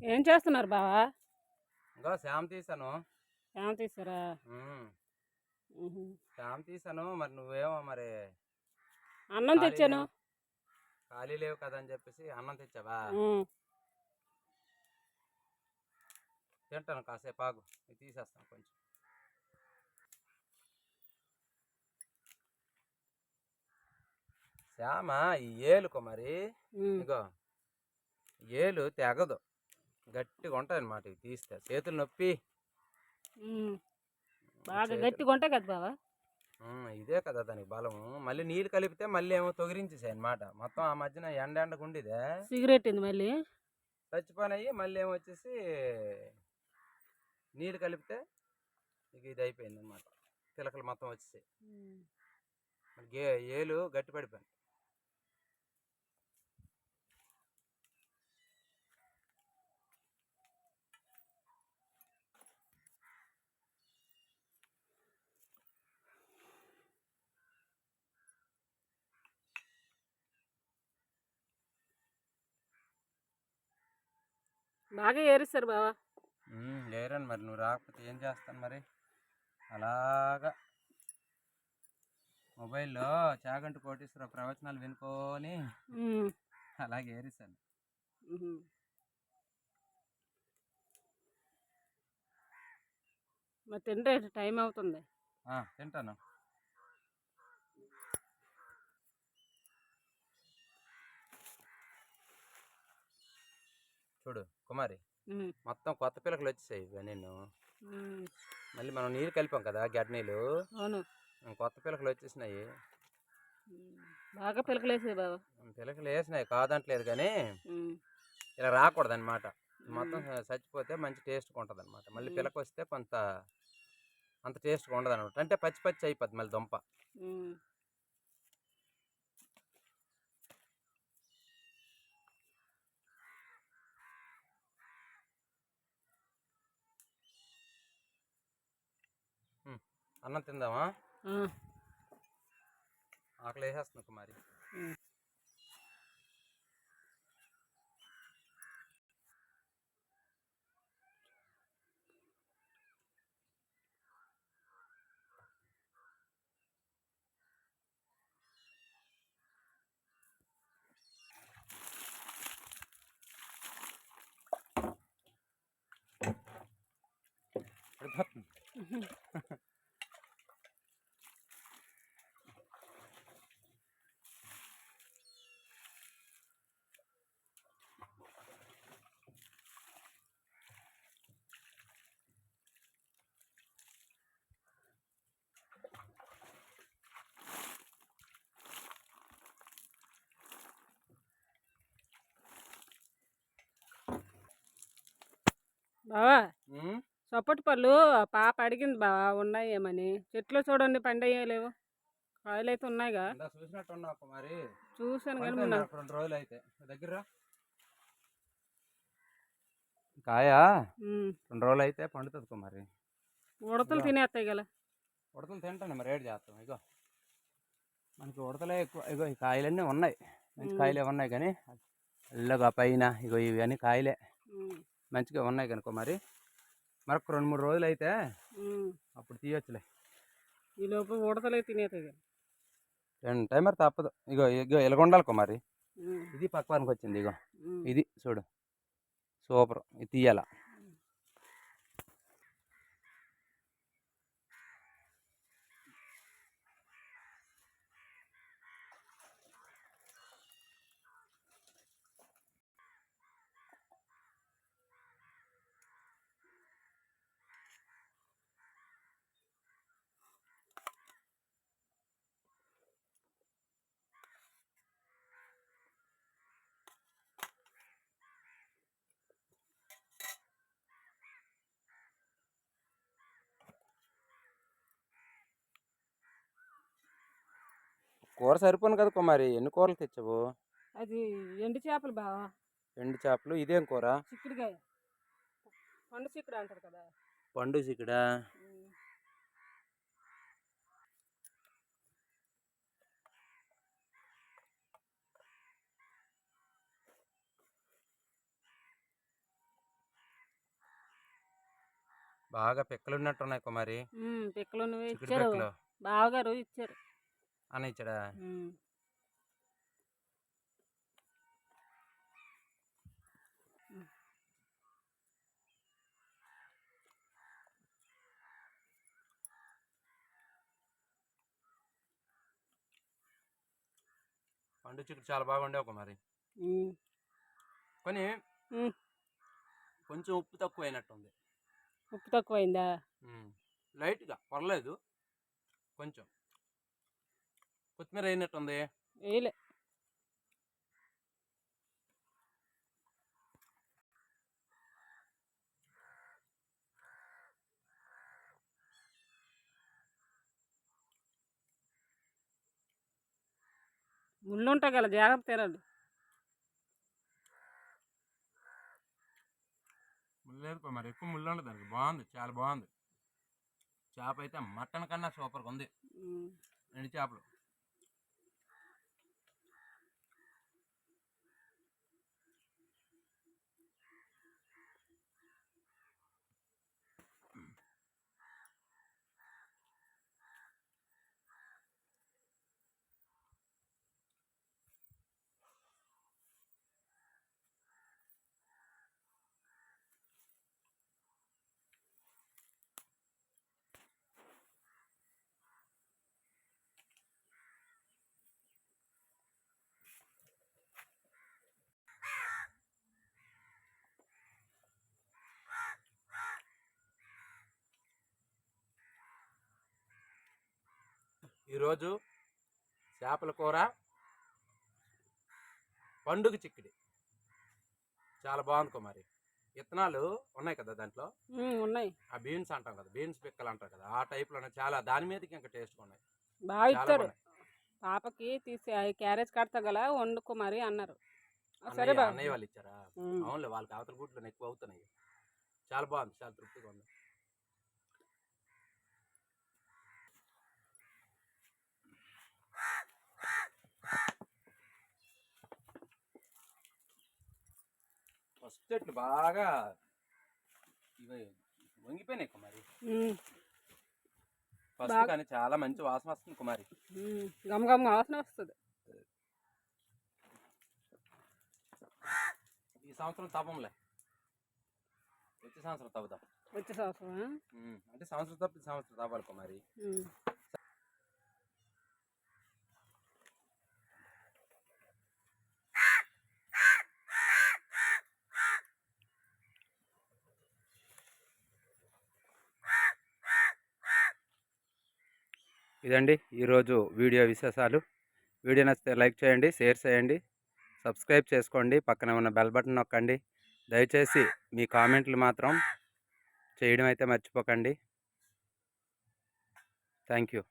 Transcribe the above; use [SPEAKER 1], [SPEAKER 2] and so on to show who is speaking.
[SPEAKER 1] ఏం చేస్తున్నారు బావా?
[SPEAKER 2] ఇంకా శ్యామ్ తీసాను
[SPEAKER 1] ఏం తీసారా.
[SPEAKER 2] శ్యామ్ తీసాను మరి నువ్వేమో మరి
[SPEAKER 1] అన్నం తెచ్చాను.
[SPEAKER 2] ఖాళీ లేవు కదా అని చెప్పేసి అన్నం తెచ్చావా. తింటాను కాసేపు ఆగు. తీసేస్తాను కొంచెం. శ్యామ ఈ ఏలు కుమారి
[SPEAKER 1] ఉమ్.
[SPEAKER 2] ఇగో ఏలు తెగదు. గట్టిగా ఉంటుంది అనమాట ఇవి తీస్తే. చేతులు నొప్పి.
[SPEAKER 1] బాగా గట్టిగా ఉంటాయి కదా బావా?
[SPEAKER 2] ఉమ్, ఇదే కదా దానికి బలము మళ్ళీ నీళ్ళు కలిపితే మళ్ళీ ఏమో తొగిరించేసాయి అనమాట మొత్తం ఆ మధ్యన ఎండ ఎండగా ఉండేదే.
[SPEAKER 1] సిగరెట్ ఉంది మళ్ళీ?
[SPEAKER 2] చచ్చిపోయినాయి మళ్ళీ ఏమో వచ్చేసి నీళ్ళు కలిపితే ఇక ఇది అయిపోయింది అనమాట పిలకలు మొత్తం వచ్చేసాయి. గే ఏలు గట్టి పడిపోయింది
[SPEAKER 1] బాగా ఏరిస్తారు బావా.
[SPEAKER 2] లేరండి మరి నువ్వు రాకపోతే ఏం చేస్తాను మరి? అలాగా. మొబైల్లో చాగంటి కోటేశ్వర ప్రవచనాలు వినుకొని. అలాగే ఏరిస్తాను.
[SPEAKER 1] మరి తింటే టైం అవుతుంది.
[SPEAKER 2] తింటాను. చూడు కుమారి. మొత్తం కొత్త పిల్లకలు వచ్చేసాయి ఇవి నేను
[SPEAKER 1] ఉమ్.
[SPEAKER 2] మళ్ళీ మనం నీళ్ళు కలిపాం కదా గడ్డ నీళ్ళు.
[SPEAKER 1] అవును.
[SPEAKER 2] కొత్త పిల్లకలు వచ్చేసినాయి.
[SPEAKER 1] బాగా పిలకలేసాయి బావా
[SPEAKER 2] పిల్లకలు వేసినాయి కాదంటలేదు కానీ. ఇలా రాకూడదు అనమాట మొత్తం చచ్చిపోతే మంచి టేస్ట్గా ఉంటుంది అనమాట మళ్ళీ పిల్లక వస్తే కొంత అంత టేస్ట్గా ఉండదు అనమాట అంటే పచ్చి పచ్చి అయిపోద్ది మళ్ళీ దుంప. అన్నం తిందామా. ఆకలి వేసేస్తుంది కుమారి.
[SPEAKER 1] బావా
[SPEAKER 2] ఉమ్,
[SPEAKER 1] సపోర్ట్ పళ్ళు పాప అడిగింది బావా ఉన్నాయేమని? చెట్లు చూడండి పండయ్యే లేవు. కాయలు అయితే ఉన్నాయిగా
[SPEAKER 2] చూసినట్టు కుమారి
[SPEAKER 1] చూశాను కానీ
[SPEAKER 2] రెండు రోజులు అయితే దగ్గర. కాయ. రెండు రోజులు అయితే పండుతుంది కుమారి
[SPEAKER 1] ఉడతలు. తినేస్తాయి గల
[SPEAKER 2] ఉడతలు తింటాను మరి ఏడు చేస్తాం. ఇగో మనకి ఉడతలే ఎక్కువ. ఇగో ఈ కాయలన్నీ ఉన్నాయి. మంచి. కాయలే ఉన్నాయి కానీ ఎల్లగా పైన ఇగో ఇవి అన్ని కాయలే. మంచిగా ఉన్నాయి కనుక మరి. మరొక రెండు మూడు రోజులు అయితే. అప్పుడు తీయొచ్చులే.
[SPEAKER 1] ఈ లోపు ఉడతలే గల
[SPEAKER 2] రెండు టైం మరి తప్పదు. ఇగో ఇగో ఎలగొండాలి కుమారి. ఇది పక్వానికి వచ్చింది ఇగో. ఇది చూడు. సూపర్. ఇది తీయాల. కూర సరిపోను కదా కుమారి ఎన్ని కూరలు తెచ్చావు?
[SPEAKER 1] అది ఎండు చేపలు బావా
[SPEAKER 2] ఎండు చేపలు. ఇదేం కూర?
[SPEAKER 1] చిక్కుడుకాయ. పండు చిక్కుడు అంటారు కదా.
[SPEAKER 2] పండు చిక్కుడ. బాగా పిక్కలు ఉన్నట్టు ఉన్నాయి కుమారి
[SPEAKER 1] పిక్కలు నువ్వు ఇచ్చారు.
[SPEAKER 2] పిక్కలు.
[SPEAKER 1] బావగారు ఇచ్చారు.
[SPEAKER 2] అని ఇచ్చాడా. పండు చిక్కుడు చాలా బాగుండేవి కుమారి
[SPEAKER 1] ఉమ్.
[SPEAKER 2] కానీ. కొంచెం ఉప్పు తక్కువ అయినట్టుంది
[SPEAKER 1] ఉప్పు తక్కువైందా
[SPEAKER 2] ఉమ్. లైట్గా పర్లేదు కొంచెం కొత్తిమీర అయినట్టుంది
[SPEAKER 1] వేయలే. ముళ్ళు ఉంటాయి కదా జాగ్రత్త తినండి.
[SPEAKER 2] ముళ్ళు కుమారి ఎక్కువ ముళ్ళు ఉండదు దానికి. బాగుంది చాలా బాగుంది. చేప అయితే మటన్ కన్నా సూపర్గా ఉంది. ఎండు చేపలు. ఈరోజు చేపల కూర పండుగ చిక్కిడి. చాలా బాగుంది కుమారి. విత్తనాలు ఉన్నాయి కదా దాంట్లో?
[SPEAKER 1] ఉన్నాయి.
[SPEAKER 2] ఆ బీన్స్ అంటాం కదా బీన్స్ పిక్కలు అంటారు కదా ఆ టైప్లోనే చాలా దాని మీదకి ఇంకా టేస్ట్గా ఉన్నాయి.
[SPEAKER 1] బాగా ఇచ్చారు. పాపకి తీసి క్యారేజ్ కడతా గల వండుకో మరి అన్నారు. సరే
[SPEAKER 2] అన్నయ్య వాళ్ళు ఇచ్చారా. అవునులే వాళ్ళకి అవతల గుడ్లు ఎక్కువ అవుతున్నాయి. చాలా బాగుంది చాలా తృప్తిగా ఉంది. చెట్లు బాగా ఇవి వంగిపోయినాయి కుమారి. ఫస్ట్ కానీ చాలా మంచి వాసన వస్తుంది కుమారి.
[SPEAKER 1] ఉమ్, గమ్ గమ్ వాసన వస్తుంది.
[SPEAKER 2] ఈ సంవత్సరం తప్పంలే వచ్చే సంవత్సరం తవ్వుదాం.
[SPEAKER 1] వచ్చే సంవత్సరం
[SPEAKER 2] అంటే సంవత్సరం తప్ప సంవత్సరం తవ్వాలి కుమారి. ఇదండి ఈరోజు వీడియో విశేషాలు. వీడియో నచ్చితే లైక్ చేయండి షేర్ చేయండి సబ్స్క్రైబ్ చేసుకోండి పక్కన ఉన్న బెల్ బటన్ నొక్కండి. దయచేసి మీ కామెంట్లు మాత్రం చేయడం అయితే మర్చిపోకండి. Thank you.